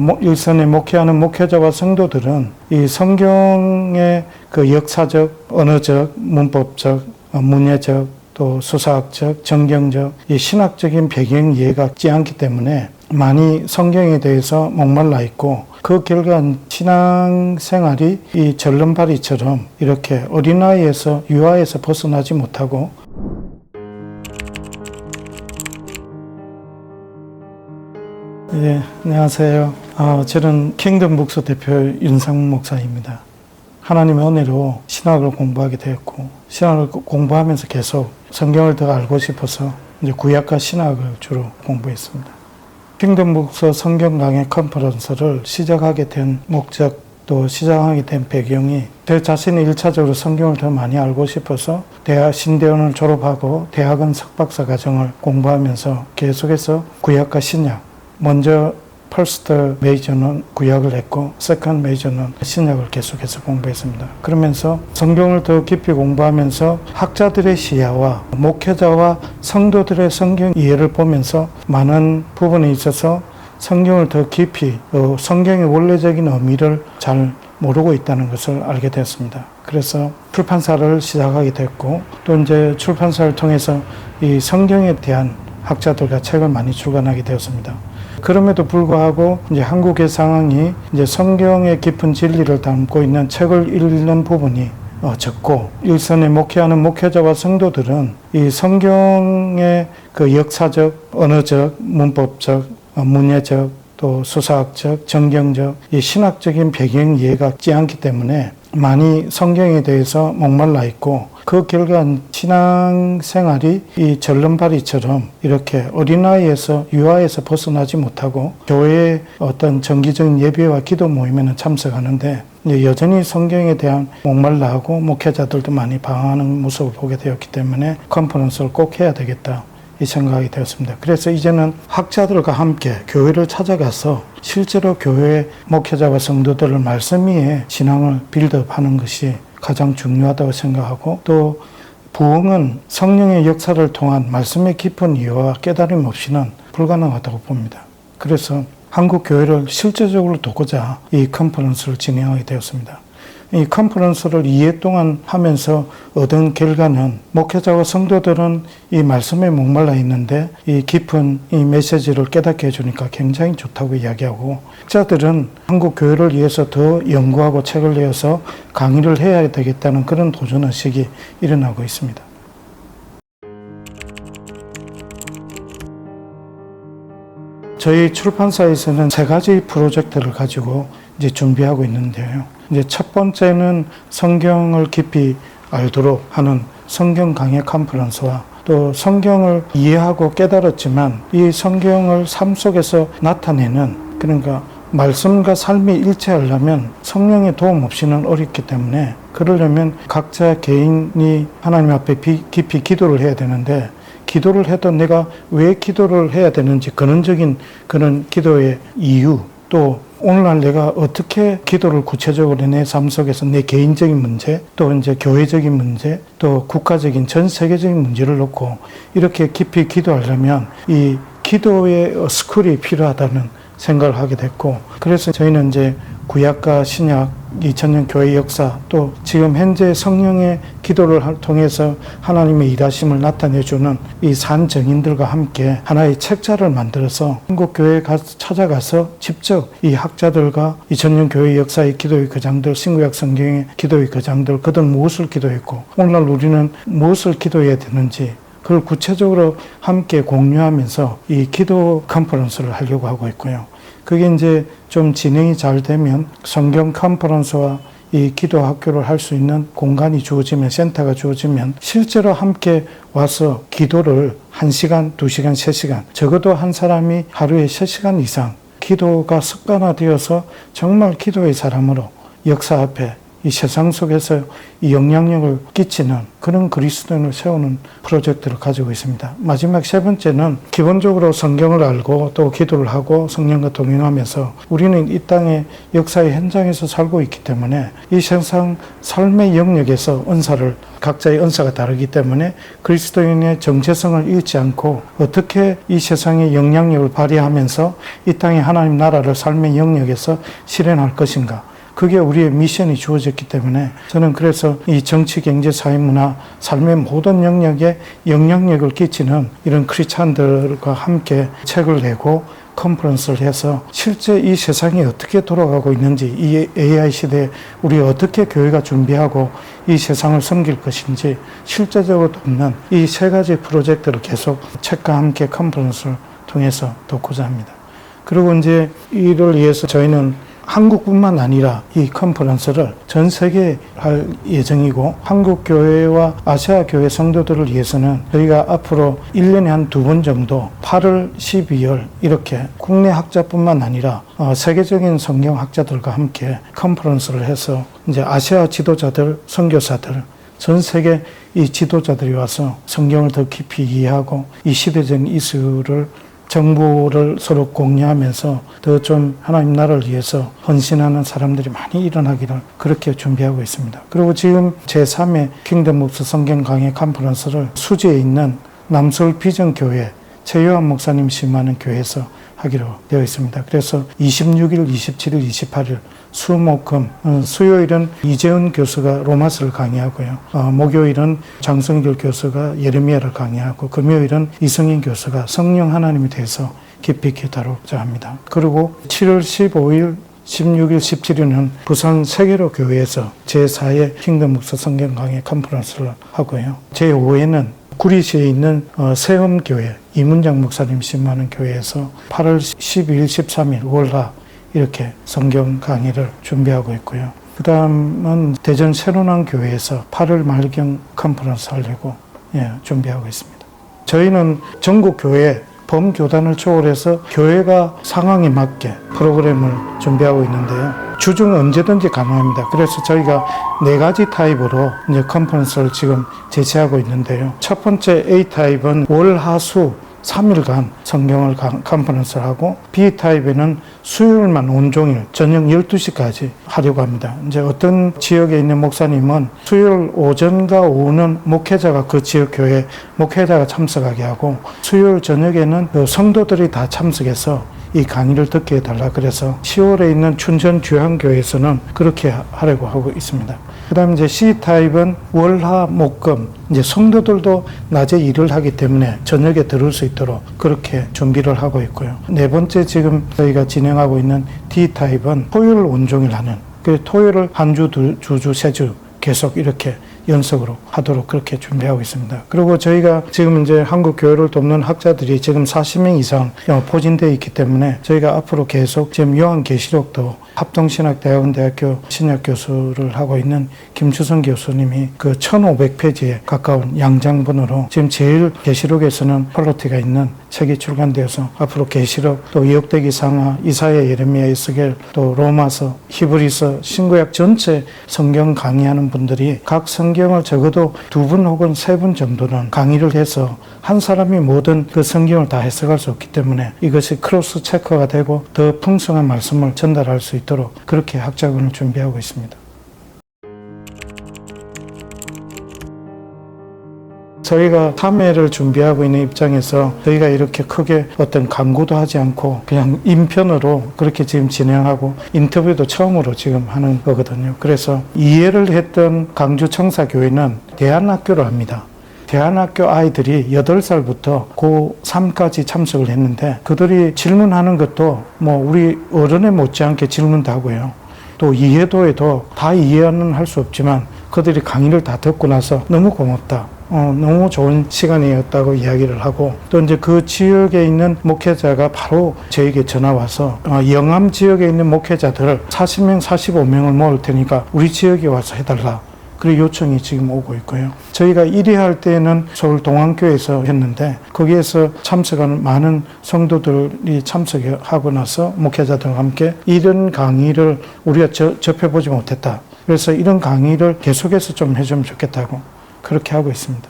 모- 일선에 목회하는 목회자와 성도들은 이 성경의 그 역사적, 언어적, 문법적, 어, 문예적, 또 수사학적, 정경적, 이 신학적인 배경 이해가 있지 않기 때문에 많이 성경에 대해서 목말라 있고 그 결과 신앙 생활이 이 절름발이처럼 이렇게 어린아이에서 유아에서 벗어나지 못하고 예, 안녕하세요. 아, 저는 킹덤 목소 대표 윤상 목사입니다. 하나님의 은혜로 신학을 공부하게 되었고 신학을 공부하면서 계속 성경을 더 알고 싶어서 이제 구약과 신학을 주로 공부했습니다. 킹덤 목소 성경 강의 컨퍼런스를 시작하게 된 목적 또 시작하게 된 배경이 제 자신이 일차적으로 성경을 더 많이 알고 싶어서 대학 신대원을 졸업하고 대학원 석박사 과정을 공부하면서 계속해서 구약과 신약 먼저 퍼스트 메이저는 구약을 했고 세컨 메이저는 신약을 계속해서 공부했습니다. 그러면서 성경을 더 깊이 공부하면서 학자들의 시야와 목회자와 성도들의 성경 이해를 보면서 많은 부분에 있어서 성경을 더 깊이 어, 성경의 원래적인 의미를 잘 모르고 있다는 것을 알게 되었습니다. 그래서 출판사를 시작하게 됐고 또 이제 출판사를 통해서 이 성경에 대한 학자들과 책을 많이 출간하게 되었습니다. 그럼에도 불구하고 이제 한국의 상황이 이제 성경의 깊은 진리를 담고 있는 책을 읽는 부분이 어, 적고 일선에 목회하는 목회자와 성도들은 이 성경의 그 역사적, 언어적, 문법적, 어, 문예적, 또 수사학적, 정경적, 이 신학적인 배경 이해가 있지 않기 때문에 많이 성경에 대해서 목말라 있고 그 결과 신앙 생활이 이 절름발이처럼 이렇게 어린아이에서 유아에서 벗어나지 못하고 교회의 어떤 정기적인 예배와 기도 모임에는 참석하는데 여전히 성경에 대한 목말라 하고 목회자들도 많이 방황하는 모습을 보게 되었기 때문에 컨퍼런스를 꼭 해야 되겠다. 이 생각이 되었습니다. 그래서 이제는 학자들과 함께 교회를 찾아가서 실제로 교회 목회자와 성도들을 말씀 위에 신앙을 빌드업하는 것이 가장 중요하다고 생각하고 또 부흥은 성령의 역사를 통한 말씀의 깊은 이해와 깨달음 없이는 불가능하다고 봅니다. 그래서 한국 교회를 실제적으로 돕고자 이 컨퍼런스를 진행하게 되었습니다. 이 컨퍼런스를 2회 동안 하면서 얻은 결과는 목회자와 성도들은 이 말씀에 목말라 있는데 이 깊은 이 메시지를 깨닫게 해주니까 굉장히 좋다고 이야기하고 학자들은 한국 교회를 위해서 더 연구하고 책을 내어서 강의를 해야 되겠다는 그런 도전 의식이 일어나고 있습니다. 저희 출판사에서는 세 가지 프로젝트를 가지고 이제 준비하고 있는데요. 이제 첫 번째는 성경을 깊이 알도록 하는 성경 강의 컨퍼런스와 또 성경을 이해하고 깨달았지만 이 성경을 삶 속에서 나타내는 그러니까 말씀과 삶이 일치하려면 성령의 도움 없이는 어렵기 때문에 그러려면 각자 개인이 하나님 앞에 비- 깊이 기도를 해야 되는데 기도를 해도 내가 왜 기도를 해야 되는지 근원적인 그런 기도의 이유 또 오늘날 내가 어떻게 기도를 구체적으로 내 삶 속에서 내 개인적인 문제 또 이제 교회적인 문제 또 국가적인 전 세계적인 문제를 놓고 이렇게 깊이 기도하려면 이 기도의 스쿨이 필요하다는 생각을 하게 됐고 그래서 저희는 이제 구약과 신약 2000년 교회 역사 또 지금 현재 성령의 기도를 할- 통해서 하나님의 일하심을 나타내주는 이 산 정인들과 함께 하나의 책자를 만들어서 한국 교회에 가 찾아가서 직접 이 학자들과 2000년 교회 역사의 기도의 거장들, 신구약 성경의 기도의 거장들 그들 무엇을 기도했고 오늘날 우리는 무엇을 기도해야 되는지 그걸 구체적으로 함께 공유하면서 이 기도 컨퍼런스를 하려고 하고 있고요. 그게 이제 좀 진행이 잘 되면 성경 컨퍼런스와 이 기도 학교를 할 수 있는 공간이 주어지면 센터가 주어지면 실제로 함께 와서 기도를 1시간, 2시간, 3시간 적어도 한 사람이 하루에 3시간 이상 기도가 습관화되어서 정말 기도의 사람으로 역사 앞에 이 세상 속에서 이 영향력을 끼치는 그런 그리스도인을 세우는 프로젝트를 가지고 있습니다. 마지막 세 번째는 기본적으로 성경을 알고 또 기도를 하고 성령과 동행하면서 우리는 이 땅의 역사의 현장에서 살고 있기 때문에 이 세상 삶의 영역에서 은사를 각자의 은사가 다르기 때문에 그리스도인의 정체성을 잃지 않고 어떻게 이 세상의 영향력을 발휘하면서 이 땅의 하나님 나라를 삶의 영역에서 실현할 것인가 그게 우리의 미션이 주어졌기 때문에 저는 그래서 이 정치, 경제, 사회, 문화, 삶의 모든 영역에 영향력을 끼치는 이런 크리스찬들과 함께 책을 내고 컨퍼런스를 해서 실제 이 세상이 어떻게 돌아가고 있는지 이 AI 시대에 우리 어떻게 교회가 준비하고 이 세상을 섬길 것인지 실제적으로 돕는 이 세 가지 프로젝트를 계속 책과 함께 컨퍼런스를 통해서 돕고자 합니다. 그리고 이제 이를 위해서 저희는 한국뿐만 아니라 이 컨퍼런스를 전 세계에 할 예정이고 한국 교회와 아시아 교회 성도들을 위해서는 저희가 앞으로 1년에 한 두 번 정도 8월, 12월 이렇게 국내 학자뿐만 아니라 어, 세계적인 성경 학자들과 함께 컨퍼런스를 해서 이제 아시아 지도자들, 선교사들 전 세계 이 지도자들이 와서 성경을 더 깊이 이해하고 이 시대적인 이슈를 정보를 서로 공유하면서 더 좀 하나님 나라를 위해서 헌신하는 사람들이 많이 일어나기를 그렇게 준비하고 있습니다. 그리고 지금 제3회 킹덤 옵스 성경 강의 컨퍼런스를 수지에 있는 남서울 비전교회 최요한 목사님 심하는 교회에서 하기로 되어 있습니다. 그래서 26일, 27일, 28일 수목금 어, 수요일은 이재훈 교수가 로마서를 강의하고요. 어, 목요일은 장성길 교수가 예레미야를 강의하고 금요일은 이성인 교수가 성령 하나님에 대해서 깊이 있게 다루고자 합니다. 그리고 7월 15일 16일, 17일은 부산 세계로 교회에서 제4회 킹덤 목사 성경 강의 컨퍼런스를 하고요. 제5회는 구리시에 있는 어, 세엄교회 이문장 목사님 심하는 교회에서 8월 12일, 13일 월화 이렇게 성경 강의를 준비하고 있고요. 그 다음은 대전 새로난 교회에서 8월 말경 컨퍼런스 하려고 예, 준비하고 있습니다. 저희는 전국 교회 범교단을 초월해서 교회가 상황에 맞게 프로그램을 준비하고 있는데요. 주중 언제든지 가능합니다. 그래서 저희가 네 가지 타입으로 이제 컨퍼런스를 지금 제시하고 있는데요. 첫 번째 A 타입은 월, 하, 수 3일간 성경을 강- 컨퍼런스를 하고 B 타입에는 수요일만 온종일 저녁 12시까지 하려고 합니다. 이제 어떤 지역에 있는 목사님은 수요일 오전과 오후는 목회자가 그 지역 교회 목회자가 참석하게 하고 수요일 저녁에는 그 성도들이 다 참석해서 이 강의를 듣게 해달라 그래서 10월에 있는 춘천 주양교회에서는 그렇게 하려고 하고 있습니다. 그 다음에 이제 C타입은 월화, 목금, 이제 성도들도 낮에 일을 하기 때문에 저녁에 들을 수 있도록 그렇게 준비를 하고 있고요. 네 번째 지금 저희가 진행하고 있는 D타입은 토요일 온종일 하는, 그 토요일을 한 주, 두 주, 주, 세주 계속 이렇게 연속으로 하도록 그렇게 준비하고 있습니다. 그리고 저희가 지금 이제 한국 교회를 돕는 학자들이 지금 40명 이상 어, 포진되어 있기 때문에 저희가 앞으로 계속 지금 요한 계시록도 합동신학대학원 대학교 신약 교수를 하고 있는 김주성 교수님이 그 1500페이지에 가까운 양장본으로 지금 제일 계시록에서는 퀄리티가 있는 책이 출간되어서 앞으로 계시록 또 이역대기 상하 이사야 예레미야 이스겔 또 로마서 히브리서 신구약 전체 성경 강의하는 분들이 각 성경 을 적어도 두 분 혹은 세 분 정도는 강의를 해서 한 사람이 모든 그 성경을 다 해석할 수 없기 때문에 이것이 크로스 체크가 되고 더 풍성한 말씀을 전달할 수 있도록 그렇게 학자군을 준비하고 있습니다. 저희가 3회를 준비하고 있는 입장에서 저희가 이렇게 크게 어떤 광고도 하지 않고 그냥 인편으로 그렇게 지금 진행하고 인터뷰도 처음으로 지금 하는 거거든요. 그래서 이해를 했던 강주 청사교회는 대안학교를 합니다. 대안학교 아이들이 8살부터 고3까지 참석을 했는데 그들이 질문하는 것도 뭐 우리 어른에 못지않게 질문도 하고요. 또 이해도에도 다 이해는 할 수 없지만 그들이 강의를 다 듣고 나서 너무 고맙다. 어, 너무 좋은 시간이었다고 이야기를 하고 또 이제 그 지역에 있는 목회자가 바로 저에게 전화 와서 어, 영암 지역에 있는 목회자들 40명, 45명을 모을 테니까 우리 지역에 와서 해달라. 그런 요청이 지금 오고 있고요. 저희가 1위 할 때는 서울 동안교에서 했는데 거기에서 참석하는 많은 성도들이 참석하고 나서 목회자들과 함께 이런 강의를 우리가 저- 접해보지 못했다. 그래서 이런 강의를 계속해서 좀 해주면 좋겠다고 그렇게 하고 있습니다.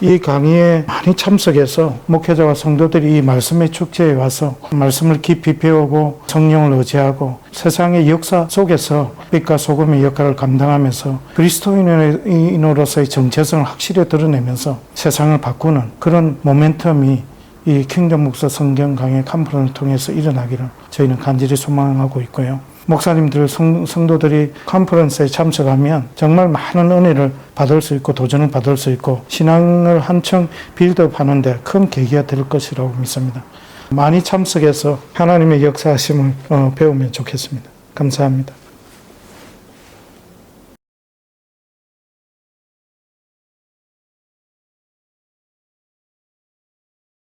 이 강의에 많이 참석해서 목회자와 성도들이 이 말씀의 축제에 와서 말씀을 깊이 배우고 성령을 의지하고 세상의 역사 속에서 빛과 소금의 역할을 감당하면서 그리스도인으로서의 정체성을 확실히 드러내면서 세상을 바꾸는 그런 모멘텀이 이 킹덤 목사 성경 강의 컨퍼런스를 통해서 일어나기를 저희는 간절히 소망하고 있고요. 목사님들, 성, 성도들이 컨퍼런스에 참석하면 정말 많은 은혜를 받을 수 있고 도전을 받을 수 있고 신앙을 한층 빌드업 하는데 큰 계기가 될 것이라고 믿습니다. 많이 참석해서 하나님의 역사하심을 어, 배우면 좋겠습니다. 감사합니다.